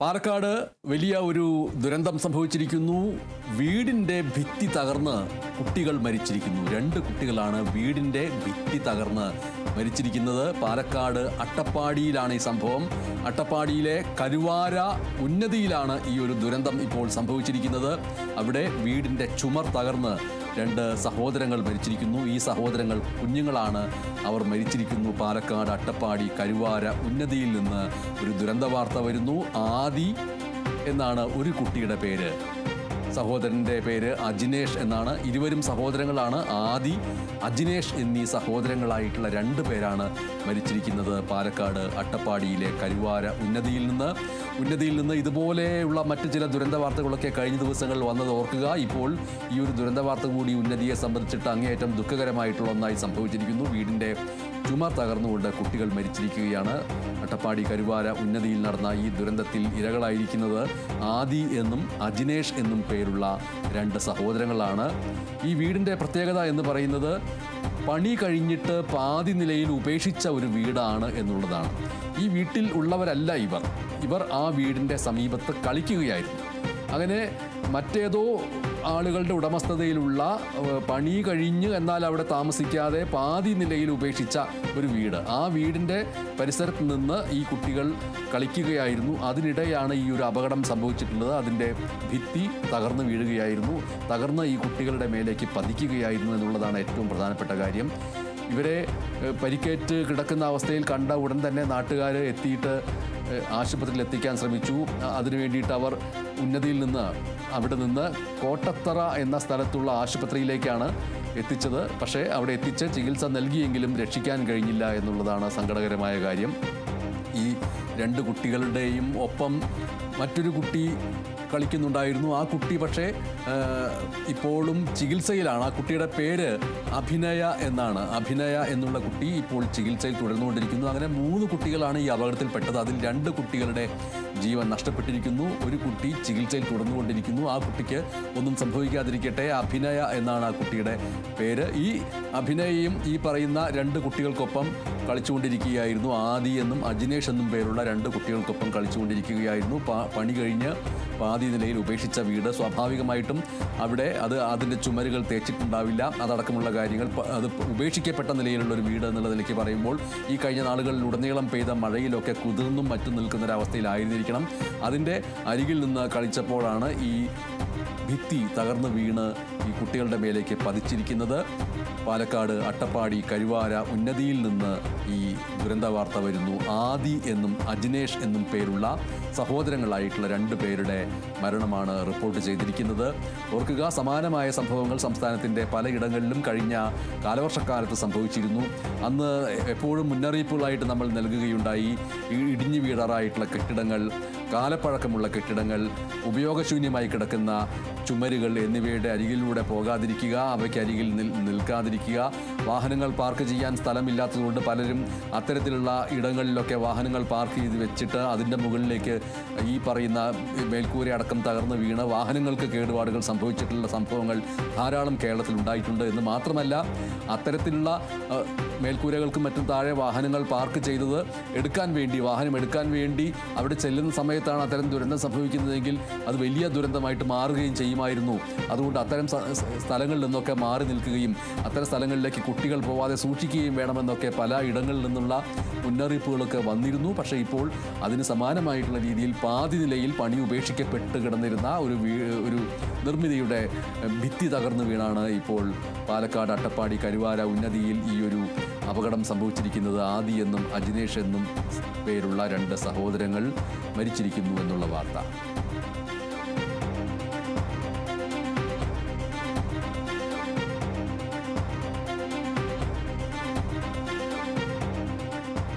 പാലക്കാട് വലിയ ഒരു ദുരന്തം സംഭവിച്ചിരിക്കുന്നു. വീടിന്റെ ഭിത്തി തകർന്ന് കുട്ടികൾ മരിച്ചിരിക്കുന്നു. രണ്ട് കുട്ടികളാണ് വീടിന്റെ ഭിത്തി തകർന്ന് മരിച്ചിരിക്കുന്നത്. പാലക്കാട് അട്ടപ്പാടിയിലാണ് ഈ സംഭവം. അട്ടപ്പാടിയിലെ കരുവാര ഉന്നതിയിലാണ് ഈ ഒരു ദുരന്തം ഇപ്പോൾ സംഭവിച്ചിരിക്കുന്നത്. അവിടെ വീടിന്റെ ചുമർ തകർന്ന് രണ്ട് സഹോദരങ്ങൾ മരിച്ചിരിക്കുന്നു. ഈ സഹോദരങ്ങൾ കുഞ്ഞുങ്ങളാണ്. അവർ മരിച്ചിരിക്കുന്നു. പാലക്കാട് അട്ടപ്പാടി കരുവാര ഉന്നതിയിൽ നിന്ന് ഒരു ദുരന്ത വാർത്ത വരുന്നു. ആദി എന്നാണ് ഒരു കുട്ടിയുടെ പേര്. സഹോദരന്റെ പേര് അജിനേഷ് എന്നാണ്. ഇരുവരും സഹോദരങ്ങളാണ്. ആദി അജിനേഷ് എന്നീ സഹോദരങ്ങളായിട്ടുള്ള രണ്ട് പേരാണ് മരിച്ചിരിക്കുന്നത്. പാലക്കാട് അട്ടപ്പാടിയിലെ കരുവാര ഉന്നതിയിൽ നിന്ന്. ഉന്നതിയിൽ നിന്ന് ഇതുപോലെയുള്ള മറ്റു ചില ദുരന്ത വാർത്തകളൊക്കെ കഴിഞ്ഞ ദിവസങ്ങളിൽ വന്നത് ഓർക്കുക. ഇപ്പോൾ ഈ ഒരു ദുരന്ത വാർത്ത കൂടി ഉന്നതിയെ സംബന്ധിച്ചിട്ട് അങ്ങേയറ്റം ദുഃഖകരമായിട്ടുള്ള ഒന്നായി സംഭവിച്ചിരിക്കുന്നു. വീടിന്റെ ചുമർ തകർന്നുകൊണ്ട് കുട്ടികൾ മരിച്ചിരിക്കുകയാണ്. അട്ടപ്പാടി കരുവാര ഉന്നതിയിൽ നടന്ന ഈ ദുരന്തത്തിൽ ഇരകളായിരിക്കുന്നത് ആദി എന്നും അജിനേഷ് എന്നും പേരുള്ള രണ്ട് സഹോദരങ്ങളാണ്. ഈ വീടിന്റെ പ്രത്യേകത എന്ന് പറയുന്നത് പണി കഴിഞ്ഞിട്ട് പാതി നിലയിൽ ഉപേക്ഷിച്ച ഒരു വീടാണ് എന്നുള്ളതാണ്. ഈ വീട്ടിൽ ഉള്ളവരല്ല ഇവർ. ഇവർ ആ വീടിന്റെ സമീപത്ത് കളിക്കുകയായിരുന്നു. അങ്ങനെ മറ്റേതോ ആളുകളുടെ ഉടമസ്ഥതയിലുള്ള പണി കഴിഞ്ഞ് എന്നാൽ അവിടെ താമസിക്കാതെ പാതി നിലയിൽ ഉപേക്ഷിച്ച ഒരു വീട്. ആ വീടിന്റെ പരിസരത്ത് നിന്ന് ഈ കുട്ടികൾ കളിക്കുകയായിരുന്നു. അതിനിടെയാണ് ഈ ഒരു അപകടം സംഭവിച്ചിട്ടുള്ളത്. അതിന്റെ ഭിത്തി തകർന്നു വീഴുകയായിരുന്നു. തകർന്ന് ഈ കുട്ടികളുടെ മേലേക്ക് പതിക്കുകയായിരുന്നു എന്നുള്ളതാണ് ഏറ്റവും പ്രധാനപ്പെട്ട കാര്യം. ഇവരെ പരിക്കേറ്റ് കിടക്കുന്ന അവസ്ഥയിൽ കണ്ട ഉടൻ തന്നെ നാട്ടുകാർ എത്തിയിട്ട് ആശുപത്രിയിൽ എത്തിക്കാൻ ശ്രമിച്ചു. അതിനു വേണ്ടിയിട്ട് അവർ ഉന്നതിയിൽ നിന്ന് അവിടെ നിന്ന് കോട്ടത്തറ എന്ന സ്ഥലത്തുള്ള ആശുപത്രിയിലേക്കാണ് എത്തിച്ചത്. പക്ഷേ അവിടെ എത്തിച്ച് ചികിത്സ നൽകിയെങ്കിലും രക്ഷിക്കാൻ കഴിഞ്ഞില്ല എന്നുള്ളതാണ് സങ്കടകരമായ കാര്യം. ഈ രണ്ട് കുട്ടികളുടെയും ഒപ്പം മറ്റൊരു കുട്ടി കളിക്കുന്നുണ്ടായിരുന്നു ആ കുട്ടി. പക്ഷേ ഇപ്പോഴും ചികിത്സയിലാണ്. ആ കുട്ടിയുടെ പേര് അഭിനയ എന്നാണ്. അഭിനയ എന്നുള്ള കുട്ടി ഇപ്പോൾ ചികിത്സയിൽ തുടർന്നുകൊണ്ടിരിക്കുന്നു. അങ്ങനെ മൂന്ന് കുട്ടികളാണ് ഈ അപകടത്തിൽപ്പെട്ടത്. അതിൽ രണ്ട് കുട്ടികളുടെ ജീവൻ നഷ്ടപ്പെട്ടിരിക്കുന്നു. ഒരു കുട്ടി ചികിത്സയിൽ തുടർന്നുകൊണ്ടിരിക്കുന്നു. ആ കുട്ടിക്ക് ഒന്നും സംഭവിക്കാതിരിക്കട്ടെ അഭിനയ എന്നാണ് ആ കുട്ടിയുടെ പേര്. ഈ അഭിനയയും ഈ പറയുന്ന രണ്ട് കുട്ടികൾക്കൊപ്പം കളിച്ചുകൊണ്ടിരിക്കുകയായിരുന്നു. ആദി എന്നും അജിനേഷ് എന്നും പേരുള്ള രണ്ട് കുട്ടികൾക്കൊപ്പം കളിച്ചുകൊണ്ടിരിക്കുകയായിരുന്നു. പണി കഴിഞ്ഞ് പാതി നിലയിൽ ഉപേക്ഷിച്ച വീട് സ്വാഭാവികമായിട്ടും അവിടെ അത് അതിന്റെ ചുമരുകൾ തേച്ചിട്ടുണ്ടാവില്ല. അതടക്കമുള്ള കാര്യങ്ങൾ അത് ഉപേക്ഷിക്കപ്പെട്ട നിലയിലുള്ള ഒരു വീട് എന്നുള്ള നിലയ്ക്ക് പറയുമ്പോൾ ഈ കഴിഞ്ഞ നാളുകളിൽ ഉടനീളം പെയ്ത മഴയിലൊക്കെ കുതിർന്നും മറ്റും നിൽക്കുന്ന ഒരവസ്ഥയിലായിരുന്നിരിക്കണം അതിന്റെ അരികിൽ നിന്ന് കളിച്ചപ്പോഴാണ് ഈ ഭിത്തി തകർന്ന് വീണ് ഈ കുട്ടികളുടെ മേലേക്ക് പതിച്ചിരിക്കുന്നത്. പാലക്കാട് അട്ടപ്പാടി കരുവാര ഉന്നതിയിൽ നിന്ന് ഈ ദുരന്ത വാർത്ത വരുന്നു. ആദി എന്നും അജിനേഷ് എന്നും പേരുള്ള സഹോദരങ്ങളായിട്ടുള്ള രണ്ട് പേരുടെ മരണമാണ് റിപ്പോർട്ട് ചെയ്തിരിക്കുന്നത്. ഓർക്കുക സമാനമായ സംഭവങ്ങൾ സംസ്ഥാനത്തിന്റെ പലയിടങ്ങളിലും കഴിഞ്ഞ കാലവർഷക്കാലത്ത് സംഭവിച്ചിരുന്നു. അന്ന് എപ്പോഴും മുന്നറിയിപ്പുകളായിട്ട് നമ്മൾ നൽകുകയുണ്ടായി. ഇടിഞ്ഞു വീഴാറായിട്ടുള്ള കെട്ടിടങ്ങൾ കാലപ്പഴക്കമുള്ള കെട്ടിടങ്ങൾ ഉപയോഗശൂന്യമായി കിടക്കുന്ന ചുമരുകൾ എന്നിവയുടെ അരികിലൂടെ പോകാതിരിക്കുക അവയ്ക്ക് അരികിൽ നിൽ നിൽക്കാതിരിക്കുക. വാഹനങ്ങൾ പാർക്ക് ചെയ്യാൻ സ്ഥലമില്ലാത്തതുകൊണ്ട് പലരും അത്തരത്തിലുള്ള ഇടങ്ങളിലൊക്കെ വാഹനങ്ങൾ പാർക്ക് ചെയ്ത് വെച്ചിട്ട് അതിന്റെ മുകളിലേക്ക് ഈ പറയുന്ന മേൽക്കൂര അടക്കം തകർന്ന് വീണ് വാഹനങ്ങൾക്ക് കേടുപാടുകൾ സംഭവിച്ചിട്ടുള്ള സംഭവങ്ങൾ ധാരാളം കേരളത്തിൽ ഉണ്ടായിട്ടുണ്ട്. എന്ന് മാത്രമല്ല അത്തരത്തിലുള്ള മേൽക്കൂരകൾക്കും മറ്റും താഴെ വാഹനങ്ങൾ പാർക്ക് ചെയ്തത് എടുക്കാൻ വേണ്ടി വാഹനം എടുക്കാൻ വേണ്ടി അവിടെ ചെല്ലുന്ന സമയത്താണ് അത്തരം ദുരന്തം സംഭവിക്കുന്നതെങ്കിൽ അത് വലിയ ദുരന്തമായിട്ട് മാറുകയും ചെയ്യുമായിരുന്നു. അതുകൊണ്ട് അത്തരം സ്ഥലങ്ങളിൽ നിന്നൊക്കെ മാറി നിൽക്കുകയും അത്തരം സ്ഥലങ്ങളിലേക്ക് കുട്ടികൾ പോവാതെ സൂക്ഷിക്കുകയും വേണമെന്നൊക്കെ പല ഇടങ്ങളിൽ നിന്നുള്ള മുന്നറിയിപ്പുകളൊക്കെ വന്നിരുന്നു. പക്ഷേ ഇപ്പോൾ അതിന് സമാനമായിട്ടുള്ള രീതിയിൽ പാതി നിലയിൽ പണി ഉപേക്ഷിക്കപ്പെട്ട് കിടന്നിരുന്ന ഒരു ഒരു നിർമ്മിതിയുടെ ഭിത്തി തകർന്നു വീണാണ് ഇപ്പോൾ പാലക്കാട് അട്ടപ്പാടി കരുവാര ഉന്നതിയിൽ ഈ ഒരു അപകടം സംഭവിച്ചിരിക്കുന്നത്. ആദി എന്നും അജിനേഷ് എന്നും പേരുള്ള രണ്ട് സഹോദരങ്ങൾ മരിച്ചിരിക്കുന്നു. എന്നുള്ള വാർത്ത.